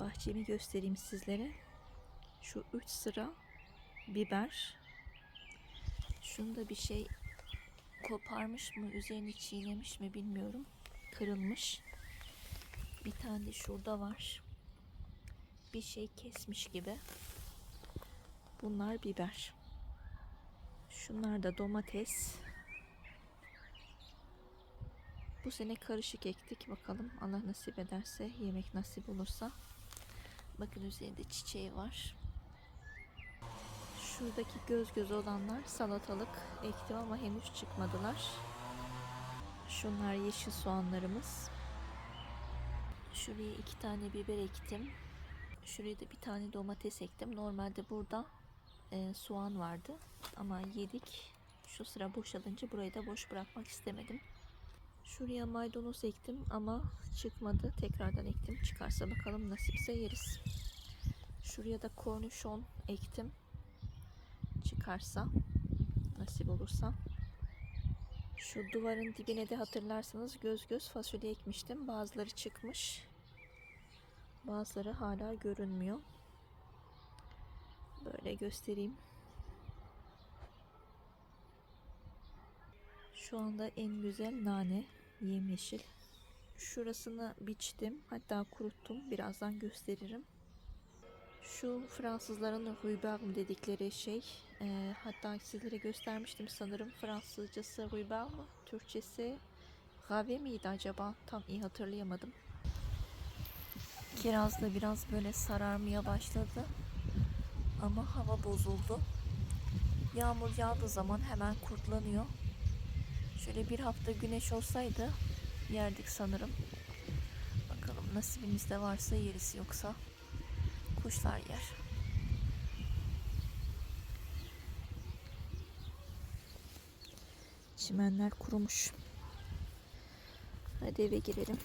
bahçemi göstereyim sizlere. Şu üç sıra biber. Şunda bir şey koparmış mı, üzerini çiğnemiş mi bilmiyorum. Kırılmış. Bir tane de şurada var. Bir şey kesmiş gibi. Bunlar biber. Şunlar da domates. Bu sene karışık ektik. Bakalım Allah nasip ederse, yemek nasip olursa. Bakın üzerinde çiçeği var. Şuradaki göz göz olanlar salatalık ektim ama henüz çıkmadılar. Şunlar yeşil soğanlarımız. Şuraya iki tane biber ektim. Şuraya da bir tane domates ektim. Normalde burada e, soğan vardı ama yedik. Şu sıra boşalınca burayı da boş bırakmak istemedim. Şuraya maydanoz ektim ama çıkmadı. Tekrardan ektim. Çıkarsa bakalım nasipse yeriz. Şuraya da kornişon ektim. Çıkarsa nasip olursa. Şu duvarın dibine de hatırlarsanız göz göz fasulye ekmiştim. Bazıları çıkmış. Bazıları hala görünmüyor. Böyle göstereyim. Şu anda en güzel nane yemyeşil. Şurasını biçtim. Hatta kuruttum. Birazdan gösteririm. Şu Fransızların rhubarbe dedikleri şey. e, hatta sizlere göstermiştim sanırım. Fransızcası rhubarbe, Türkçesi rave miydi acaba? Tam iyi hatırlayamadım. Kiraz da biraz böyle sararmaya başladı. Ama hava bozuldu. Yağmur yağdığı zaman hemen kurtlanıyor. Şöyle bir hafta güneş olsaydı yerdik sanırım. Bakalım nasibimizde varsa yeriz yoksa kuşlar yer. Çimenler kurumuş. Hadi eve girelim.